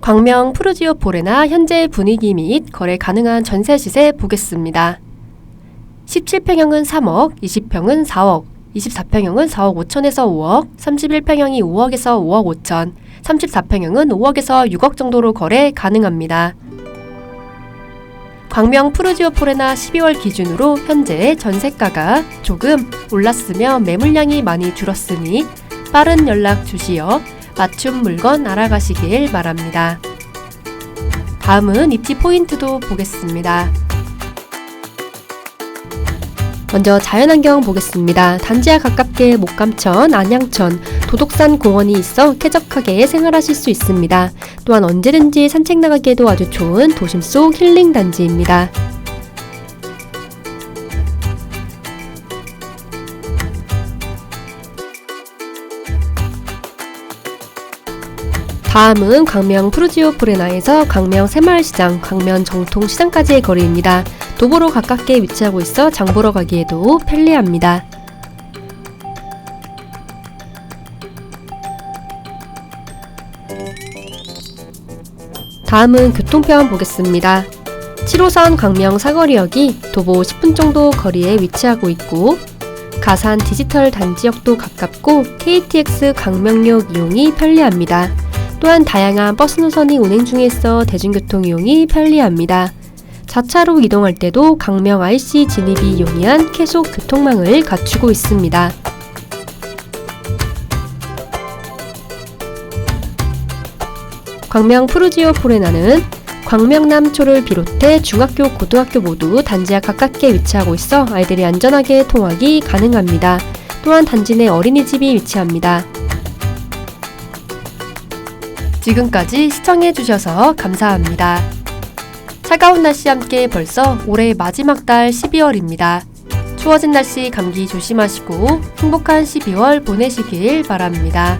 광명 푸르지오 포레나 현재 분위기 및 거래 가능한 전세 시세 보겠습니다. 17평형은 3억, 20평은 4억, 24평형은 4억 5천에서 5억, 31평형이 5억에서 5억 5천, 34평형은 5억에서 6억 정도로 거래 가능합니다. 광명 푸르지오 포레나 12월 기준으로 현재 전세가가 조금 올랐으며 매물량이 많이 줄었으니 빠른 연락 주시어 맞춤 물건 알아가시길 바랍니다. 다음은 입지 포인트도 보겠습니다. 먼저 자연환경 보겠습니다. 단지와 가깝게 목감천, 안양천, 도독산 공원이 있어 쾌적하게 생활하실 수 있습니다. 또한 언제든지 산책 나가기에도 아주 좋은 도심 속 힐링 단지입니다. 다음은 광명 푸르지오 포레나에서 광명 새마을시장, 광명 정통시장까지의 거리입니다. 도보로 가깝게 위치하고 있어 장 보러 가기에도 편리합니다. 다음은 교통편 보겠습니다. 7호선 광명 사거리역이 도보 10분 정도 거리에 위치하고 있고 가산 디지털 단지역도 가깝고 KTX 광명역 이용이 편리합니다. 또한 다양한 버스 노선이 운행 중에 있어 대중교통 이용이 편리합니다. 자차로 이동할 때도 강명 IC 진입이 용이한 계속 교통망을 갖추고 있습니다. 광명 푸르지오 포레나는 광명남초를 비롯해 중학교, 고등학교 모두 단지와 가깝게 위치하고 있어 아이들이 안전하게 통학이 가능합니다. 또한 단지 내 어린이집이 위치합니다. 지금까지 시청해주셔서 감사합니다. 차가운 날씨 함께 벌써 올해 마지막 달 12월입니다. 추워진 날씨 감기 조심하시고 행복한 12월 보내시길 바랍니다.